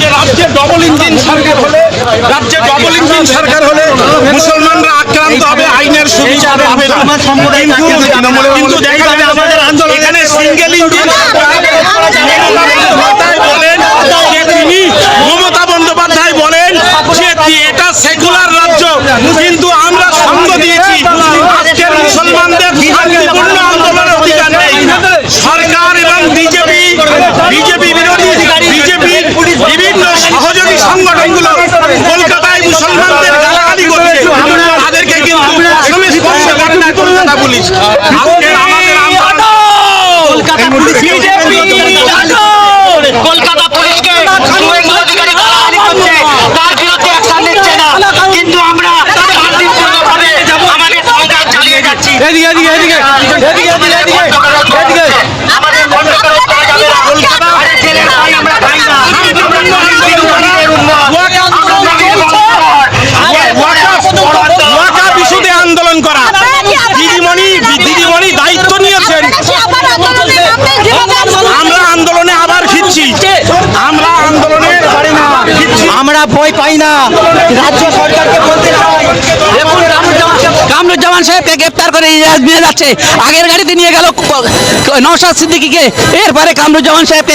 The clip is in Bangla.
যে রাজ্যে ডবল ইঞ্জিন সরকার হলে রাজ্যে ডবল ইঞ্জিন সরকার হলে মুসলমানরা আক্রান্ত হবে আইনের সুবিচার হবে না। কিন্তু কিন্তু দেখা যাবে আমাদের আন্দোলন এখানে সিঙ্গেল ইঞ্জিন বলেন যে তিনি মমতা বন্দ্যোপাধ্যায় বলেন যে এটা সেকুলার রাজ্য। বিভিন্ন সহযোগী সংগঠনগুলো কলকাতায় মুসলমানদের গালাগালি করছে। তাদেরকে কিন্তু স্পর্শ করে না কলকাতা পুলিশ। আজকের আমাদের কলকাতা পুলিশ কলকাতা পুলিশকে শুভেন্দু অধিকারী গালাগালি করছে। তার বিরুদ্ধে অ্যাকশন নিচ্ছে না। কিন্তু আমরা শান্তিপূর্ণভাবে আমাদের সংগ্রাম চালিয়ে যাচ্ছি। এদিকে এদিকে এদিকে এদিকে আমাদের বন্ধ করে দেওয়া যাবে না। কলকাতা আরে ছেলের ভাই আমরা খাই না। শান্তিপূর্ণ হিন্দু ধর্মের উন্নয়ন। আমরা নারীর উন্নয়ন। ওয়াকাফ ইস্যুতে আন্দোলন করা দিদিমণি দিদিমণি দায়িত্ব নিয়েছেন আমরা আন্দোলনে আবার ফিরছি আমরা আন্দোলনে ফিরছি আমরা ভয় পাই না। রাজ্য সরকারকে বলতে চাই কামরুজ্জামান সাহেবকে গ্রেপ্তার করে নিয়ে যাচ্ছে। আগের গাড়িতে নিয়ে গেল নওশাদ সিদ্দিকিকে। এরপরে কামরুজ্জামান সাহেবকে